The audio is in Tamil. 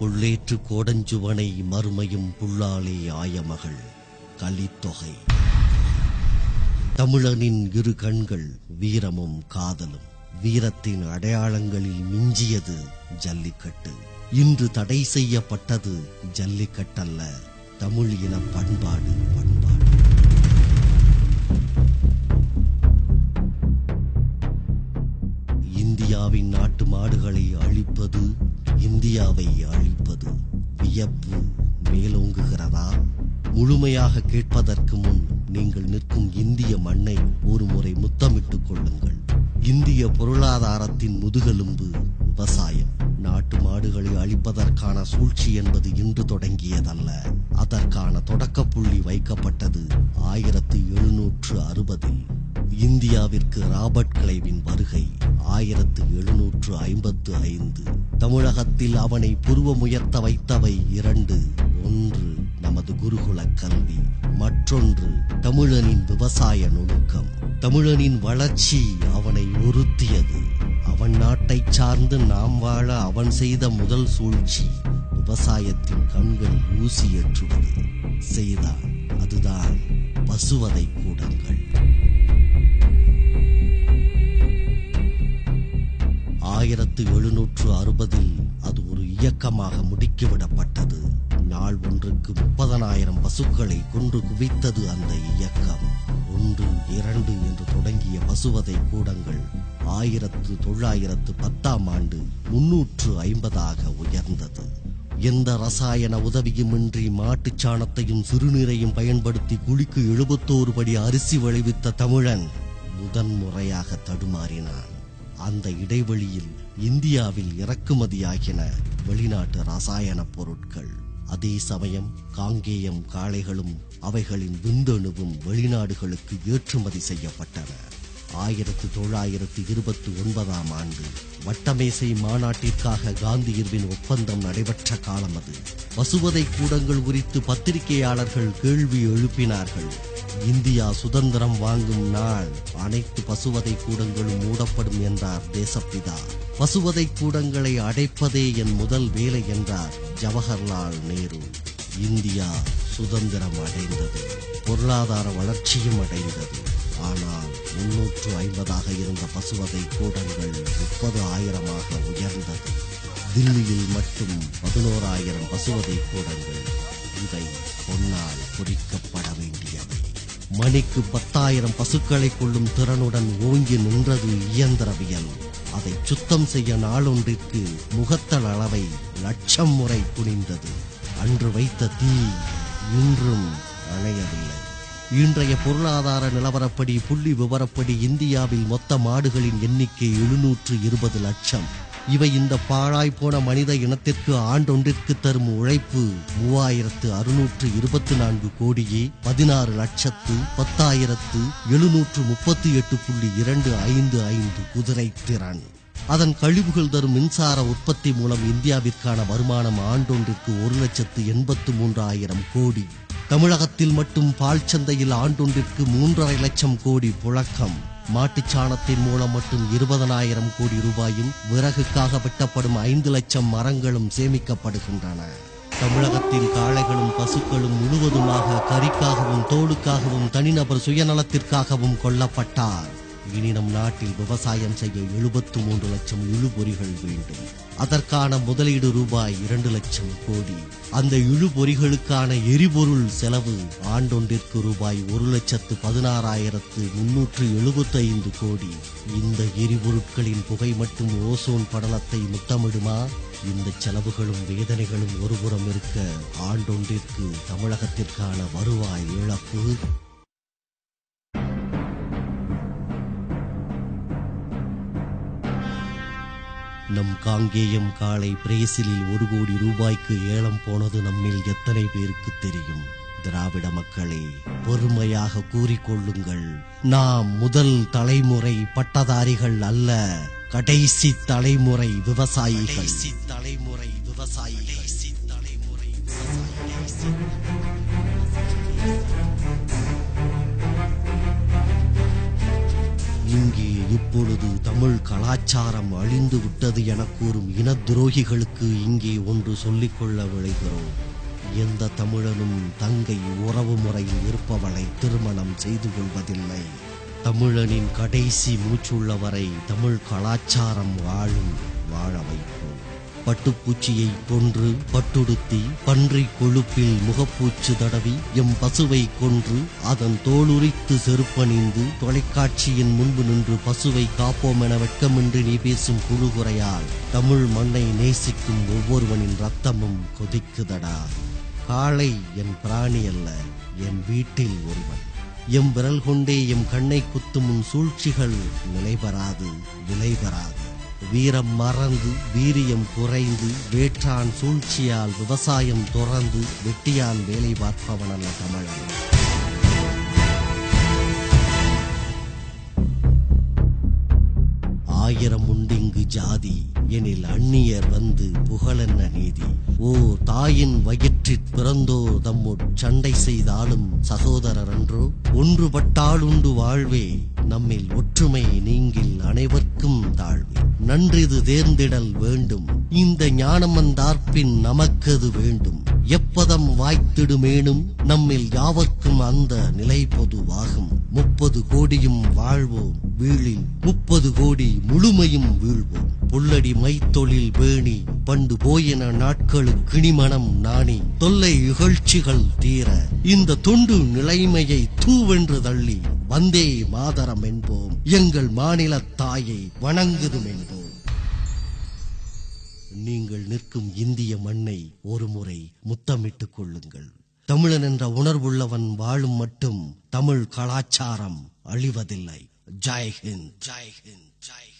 கொள்ளேற்று கோடஞ்சுவனை மறுமையும் புல்லாலே ஆயமகள் கலித்தொகை. தமிழனின் இரு கண்கள் வீரமும் காதலும். வீரத்தின் அடையாளங்களில் மிஞ்சியது ஜல்லிக்கட்டு. இன்று தடை செய்யப்பட்டது ஜல்லிக்கட்டல்ல தமிழ் இன பண்பாடு பண்பாடு. இந்தியாவின் நாட்டு மாடுகளை அழிப்பது இந்தியாவை வியப்பு மேலோங்குகிறதா? முழுமையாக கேட்பதற்கு முன் நீங்கள் நிற்கும் இந்திய மண்ணை ஒரு முறை முத்தமிட்டுக் கொள்ளுங்கள். இந்திய பொருளாதாரத்தின் முதுகெலும்பு விவசாயம். நாட்டு மாடுகளை அழிப்பதற்கான சூழ்ச்சி என்பது இன்று தொடங்கியதல்ல. அதற்கான தொடக்க புள்ளி வைக்கப்பட்டது ஆயிரத்து எழுநூற்று அறுபதில். இந்தியாவிற்கு ராபர்ட் கிளைவின் வருகை ஆயிரத்து எழுநூற்று ஐம்பத்து ஐந்து. தமிழகத்தில் அவனை புருவமுயர்த்த வைத்தவை இரண்டு. ஒன்று நமது குருகுல கல்வி. மற்றொன்று தமிழனின் விவசாய நுணுக்கம். தமிழனின் வளர்ச்சி அவனை உறுத்தியது. அவன் நாட்டை சார்ந்து நாம் வாழ அவன் செய்த முதல் சூழ்ச்சி விவசாயத்தின் கண்கள் ஊசி ஏற்றுவது. செய்தான் அதுதான் பசுவதை கூடங்கள். ஆயிரத்து எழுநூற்று அறுபதில் அது ஒரு இயக்கமாக முடுக்கிவிடப்பட்டது. நாள் ஒன்றுக்கு முப்பதனாயிரம் பசுக்களை கொன்று குவித்தது அந்த இயக்கம். ஒன்று இரண்டு என்று தொடங்கிய பசுவதை கூடங்கள் ஆயிரத்து தொள்ளாயிரத்து பத்தாம் ஆண்டு முன்னூற்று ஐம்பதாக உயர்ந்தது. எந்த ரசாயன உதவியுமின்றி மாட்டுச் சாணத்தையும் சிறுநீரையும் பயன்படுத்தி குழிக்கு எழுபத்தோரு படி அரிசி விளைவித்த தமிழன் முதன் முறையாக தடுமாறினான். அந்த இடைவெளியில் இந்தியாவில் இறக்குமதியாகின வெளிநாட்டு ரசாயன பொருட்கள். அதே சமயம் காங்கேயம் காளைகளும் அவைகளின் விந்தணுவும் வெளிநாடுகளுக்கு ஏற்றுமதி செய்யப்பட்டன. ஆயிரத்து தொள்ளாயிரத்து இருபத்தி ஒன்பதாம் ஆண்டு வட்டமேசை மாநாட்டிற்காக காந்தி இர்வின் ஒப்பந்தம் நடைபெற்ற காலம் அது. பசுவதை கூடங்கள் குறித்து பத்திரிகையாளர்கள் கேள்வி எழுப்பினார்கள். இந்தியா சுதந்திரம் வாங்கும் நாள். அனைத்து பசுவதை கூடங்களும் மூடப்படும் என்றார் தேசப்பிதா. பசுவதை கூடங்களை அடைப்பதே என் முதல் வேலை என்றார் ஜவஹர்லால் நேரு. இந்தியா சுதந்திரம் அடைந்தது. பொருளாதார வளர்ச்சியும் அடைந்தது. ஆனால் முன்னூற்று ஐம்பதாக இருந்த பசுவதை கூடங்கள் முப்பது ஆயிரமாக உயர்ந்தது. தில்லியில் மட்டும் பதினோராயிரம் பசுவதை கூடங்கள். இவை பொன்னால் பொறிக்கப்பட மணிக்கு பத்தாயிரம் பசுக்களை கொள்ளும் திறனுடன் ஓங்கி நின்றது இயந்திரவியல். அதை சுத்தம் செய்ய நாளொன்றிற்கு முகத்தல் அளவை லட்சம் முறை குனிந்தது. அன்று வைத்த தீ இன்றும் அணையவில்லை. இன்றைய பொருளாதார நிலவரப்படி புள்ளி விவரப்படி இந்தியாவில் மொத்த மாடுகளின் எண்ணிக்கை எழுநூற்று இருபது லட்சம். இவை இந்த பாழாய் போன மனித இனத்திற்கு ஆண்டொன்றிற்கு தரும் உழைப்பு மூவாயிரத்து அறுநூற்று இருபத்தி நான்கு கோடியே பதினாறு லட்சத்து பத்தாயிரத்து எழுநூற்று முப்பத்தி எட்டு புள்ளி இரண்டு ஐந்து ஐந்து குதிரை திறன். அதன் கழிவுகள் தரும் மின்சார உற்பத்தி மூலம் இந்தியாவிற்கான வருமானம் ஆண்டொன்றிற்கு ஒரு லட்சத்து எண்பத்து மூன்றாயிரம் கோடி. தமிழகத்தில் மட்டும் பால் சந்தையில் ஆண்டொன்றிற்கு மூன்றரை லட்சம் கோடி புழக்கம். மாட்டுச்சாணத்தின் மூலம் மட்டும் இருபதனாயிரம் கோடி ரூபாயும் விறகுக்காக வெட்டப்படும் ஐந்து லட்சம் மரங்களும் சேமிக்கப்படுகின்றன. தமிழகத்தின் காளைகளும் பசுக்களும் முழுவதுமாக கறிக்காகவும் தோலுக்காகவும் தனிநபர் சுயநலத்திற்காகவும் கொல்லப்பட்டார். இனி நம் நாட்டில் விவசாயம் செய்ய எழுபத்து மூன்று லட்சம் இழுபொறிகள் வேண்டும். அதற்கான முதலீடு ரூபாய் இரண்டு லட்சம் கோடி. அந்த இழுபொறிகளுக்கான எரிபொருள் செலவு ஆண்டொன்றிற்கு ரூபாய் ஒரு லட்சத்து பதினாறாயிரத்து முன்னூற்று எழுபத்தி ஐந்து கோடி. இந்த எரிபொருட்களின் புகை மட்டும் ஓசோன் படலத்தை முத்தமிடுமா? இந்த செலவுகளும் வேதனைகளும் ஒருபுறம் இருக்க ஆண்டொன்றிற்கு தமிழகத்திற்கான வருவாய் இழப்பு? காங்கேயம் காளை பிரேசிலில் ஒரு கோடி ரூபாய்க்கு ஏலம் போனது நம்மில் எத்தனை பேருக்கு தெரியும்? திராவிட மக்களே பொறுமையாக கூறிக்கொள்ளுங்கள். நாம் முதல் தலைமுறை பட்டதாரிகள் அல்ல கடைசி தலைமுறை விவசாயிகள். தலைமுறை விவசாயிகள். தலைமுறை இங்கே இப்பொழுது தமிழ் கலாச்சாரம் அழிந்து விட்டது என கூறும் இன துரோகிகளுக்கு இங்கே ஒன்று சொல்லிக்கொள்ள விளைகிறோம் எந்த தமிழனும் தங்கை உறவு முறையில் இருப்பவளை திருமணம் செய்து கொள்வதில்லை. தமிழனின் கடைசி மூச்சுள்ளவரை தமிழ் கலாச்சாரம் வாழும் வாழ வைப்போம். பட்டுப்பூச்சியை கொன்று பட்டுடுத்தி பன்றி கொழுப்பில் முகப்பூச்சு தடவி எம் பசுவை கொன்று அதன் தோளுரித்து செருப்பணிந்து தொலைக்காட்சியின் முன்பு நின்று பசுவை காப்போம் என வெட்கமின்றி நீ பேசும் குழுகுறையால் தமிழ் மண்ணை நேசிக்கும் ஒவ்வொருவனின் ரத்தமும் கொதிக்குதடா. காளை என் பிராணி அல்ல என் வீட்டில் ஒருவன். எம் விரல் கொண்டே எம் கண்ணை குத்தும் சூழ்ச்சிகள் நிலைபெறாது விலைபெறாது. வீரம் மறந்து வீரியம் குறைந்து வேற்றான் சூழ்ச்சியால் விவசாயம் துறந்து வெட்டியான் வேலை பார்ப்பவனல்ல தமிழன். ஆயிரம் உண்டிங்கு ஜாதி எனில் அந்நியர் வந்து புகழென்ன நீதி. ஓ தாயின் வயிற்றிற் பிறந்தோர் தம்முட் சண்டை செய்தாலும் சகோதரர் அன்றோ ஒன்றுபட்டாலுண்டு வாழ்வே நம்மில் ஒற்றுமை நீங்கில் அனைவர்க்கும் தாழ்வு நன்றிது தேர்ந்திடல் வேண்டும். இந்த ஞானமந்தார்ப்பின் நமக்கது வேண்டும். எப்பதம் வாய்த்திடுமேனும் நம்மில் யாவர்க்கும் அந்த நிலை பொதுவாகும். முப்பது கோடியும் வாழ்வோம் வீழில். முப்பது கோடி முழுமையும் வீழ்வோம். புள்ளடி மைத்தொழில் வேணி பண்டு போயின நாட்களுக்கு கிணிமணம் நாணி தொல்லை இகழ்ச்சிகள் தீர இந்த தொண்டு நிலைமையை தூவென்று தள்ளி வந்தே மாதரம் என்போம் எங்கள் மாநில தாயை வணங்குதும் என்போம். நீங்கள் நிற்கும் இந்திய மண்ணை ஒருமுறை முத்தமிட்டுக் கொள்ளுங்கள். தமிழன் என்ற உணர்வுள்ளவன் வாழும் மட்டும் தமிழ் கலாச்சாரம் அழிவதில்லை. ஜெய்ஹிந்த் ஜெய்ஹிந்த் ஜெய்